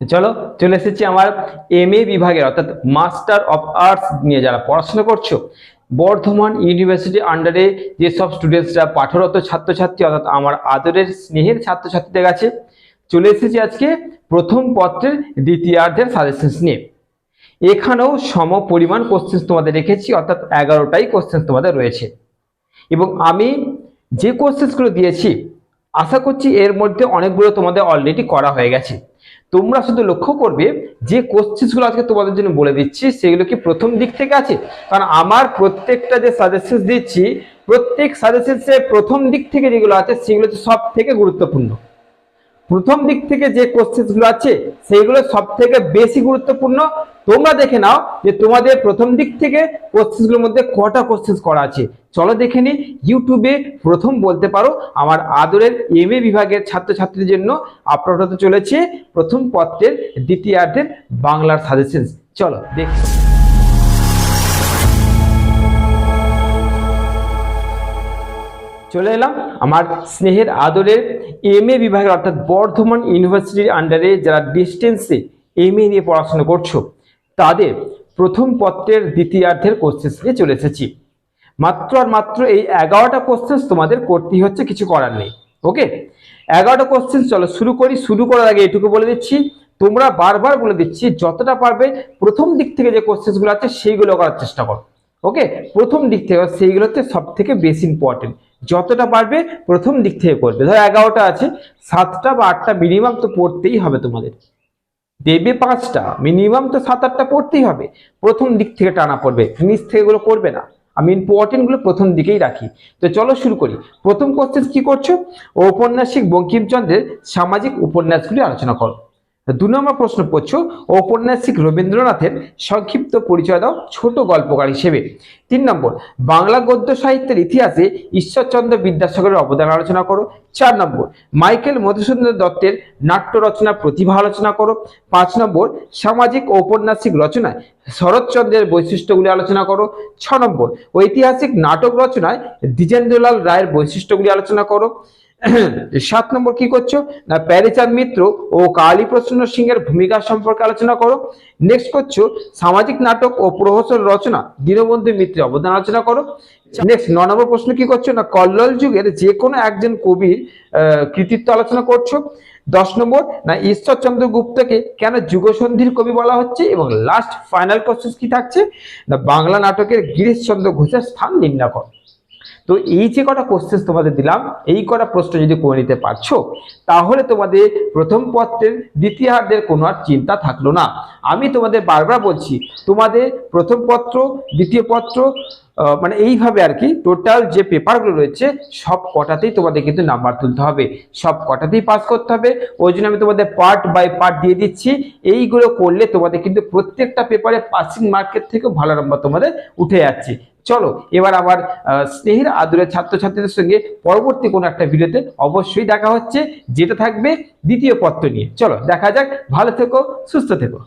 চলো চলে এসেছি আমার এম এ বিভাগের, অর্থাৎ মাস্টার অফ আর্টস নিয়ে যারা পড়াশোনা করছ, বর্ধমান ইউনিভার্সিটি আন্ডারে যেসব স্টুডেন্টসরা পাঠরত ছাত্রছাত্রী, অর্থাৎ আমার আদরের স্নেহের ছাত্রছাত্রীদের কাছে, চলে এসেছি আজকে প্রথম পত্রের দ্বিতীয়ার্ধের সাজেশনস নিয়ে। এখানেও সম পরিমাণ কোশ্চেন তোমাদের রেখেছি, অর্থাৎ এগারোটাই কোশ্চেন তোমাদের রয়েছে। এবং আমি যে কোশ্চেন্সগুলো দিয়েছি, আশা করছি এর মধ্যে অনেকগুলো তোমাদের অলরেডি করা হয়ে গেছে। তোমরা শুধু লক্ষ্য করবে যে কোশ্চেন্সগুলো আজকে তোমাদের জন্য বলে দিচ্ছি, সেগুলো কি প্রথম দিক থেকে আছে? কারণ আমার প্রত্যেকটা যে সাজেশন দিচ্ছি, প্রত্যেক সাজেশনসে প্রথম দিক থেকে যেগুলো আছে, সেগুলো হচ্ছে সব থেকে গুরুত্বপূর্ণ। প্রথম দিক থেকে যে কোশ্চেন্সগুলো আছে, সেইগুলো সব থেকে বেশি গুরুত্বপূর্ণ। তোমরা দেখে নাও যে তোমাদের প্রথম দিক থেকে কোশ্চেন্সগুলোর মধ্যে কটা কোশ্চেন্স করা আছে। চলো দেখে নি ইউটিউবে প্রথম বলতে পারো, আমার আদরের এম এ বিভাগের ছাত্রছাত্রীর জন্য আপলোড হতে চলেছে প্রথম পত্রের দ্বিতীয়ার্ধের বাংলার সাজেশনস চলো দেখ। চলে এলাম। আমার স্নেহের আদরের এম এ বিভাগের অর্থাৎ বর্ধমান ইউনিভার্সিটির আন্ডারে যারা ডিস্টেন্সে এম এ নিয়ে পড়াশোনা করছ, তাদের প্রথম পত্রের দ্বিতীয়ার্ধের কোশ্চেন্স নিয়ে চলে এসেছি। মাত্র আর মাত্র এই এগারোটা কোশ্চেন্স তোমাদের করতেই হচ্ছে, কিছু করার নেই। ওকে এগারোটা কোশ্চেন্স চলো শুরু করি। শুরু করার আগে এটুকু বলে দিচ্ছি, তোমরা বারবার বলে দিচ্ছি, যতটা পারবে প্রথম দিক থেকে যে কোশ্চেন্সগুলো আছে, সেইগুলো করার চেষ্টা করো। ওকে প্রথম দিক থেকে সেইগুলো হচ্ছে সব থেকে বেশি ইম্পর্টেন্ট যতটা পারবে প্রথম দিক থেকে করবে। ধরো এগারোটা আছে, সাতটা বা আটটা মিনিমাম তো পড়তেই হবে তোমাদের। দেবে পাঁচটা মিনিমাম তো সাত আটটা পড়তেই হবে। প্রথম দিক থেকে টানা পড়বে নিচ থেকে এগুলো করবে না। আমি ইম্পর্টেন্টগুলো প্রথম দিকেই রাখি। তো চলো শুরু করি। প্রথম কোশ্চেন কি করছ? ঔপন্যাসিক বঙ্কিমচন্দ্রের সামাজিক উপন্যাসগুলি আলোচনা করো। দু নম্বর প্রশ্ন পড়ছো, ঔপন্যাসিক রবীন্দ্রনাথের সংক্ষিপ্ত পরিচয় দাও, ছোট গল্পকার হিসেবে। তিন নম্বর, বাংলা গদ্য সাহিত্যের ইতিহাসে ঈশ্বরচন্দ্র বিদ্যাসাগরের অবদান আলোচনা করো। চার নম্বর, মাইকেল মধুসূদন দত্তের নাট্য রচনার প্রতিভা আলোচনা করো। পাঁচ নম্বর, সামাজিক ঔপন্যাসিক রচনায় শরৎচন্দ্রের বৈশিষ্ট্যগুলি আলোচনা করো। ছ নম্বর, ঐতিহাসিক নাটক রচনায় দ্বিজেন্দ্রলাল রায়ের বৈশিষ্ট্যগুলি আলোচনা করো। সাত নম্বর কি করছ? না, প্যারিচাঁদ মিত্র ও কালী প্রসন্ন সিংহের ভূমিকা সম্পর্কে আলোচনা করো। নেক্সট করছ, সামাজিক নাটক ও প্রহসন রচনা, দীনবন্ধু মিত্রের অবদান আলোচনা করো। নেক্সট ন নম্বর প্রশ্ন কি করছ? না, কল্লোল যুগের যে কোনো একজন কবির কৃতিত্ব আলোচনা করছ। দশ নম্বর, না ঈশ্বরচন্দ্র গুপ্তকে কেন যুগসন্ধির কবি বলা হচ্ছে? এবং লাস্ট ফাইনাল কোশ্চেন কি থাকছে? না, বাংলা নাটকের গিরিশচন্দ্র ঘোষের স্থান নির্ণয় করো তো এই যে কটা কোশ্চেন তোমাদের দিলাম, এই কটা প্রশ্ন যদি করে নিতে পারছ, তাহলে তোমাদের প্রথম পত্রের দ্বিতীয়ার্ধের কোনো আর চিন্তা থাকল না। আমি তোমাদের বারবার বলছি, তোমাদের প্রথম পত্র, দ্বিতীয় পত্র মানে এইভাবে আর কি টোটাল যে পেপারগুলো রয়েছে সব কটাতেই তোমাদের কিন্তু নাম্বার তুলতে হবে। সব কটাতেই পাস করতে হবে। ওই জন্য আমি তোমাদের পার্ট বাই পার্ট দিয়ে দিচ্ছি। এইগুলো করলে তোমাদের কিন্তু প্রত্যেকটা পেপারে পাসিং মার্কের থেকেও ভালো নাম্বার তোমাদের উঠে যাচ্ছে। চলো এবার আহ, স্নেহের আদরের ছাত্রছাত্রীদের সঙ্গে পরবর্তী কোনো একটা ভিডিওতে অবশ্যই দেখা হচ্ছে যেটা থাকবে দ্বিতীয় পত্র নিয়ে। চলো দেখা যাক। ভালো থেকো সুস্থ থেকো।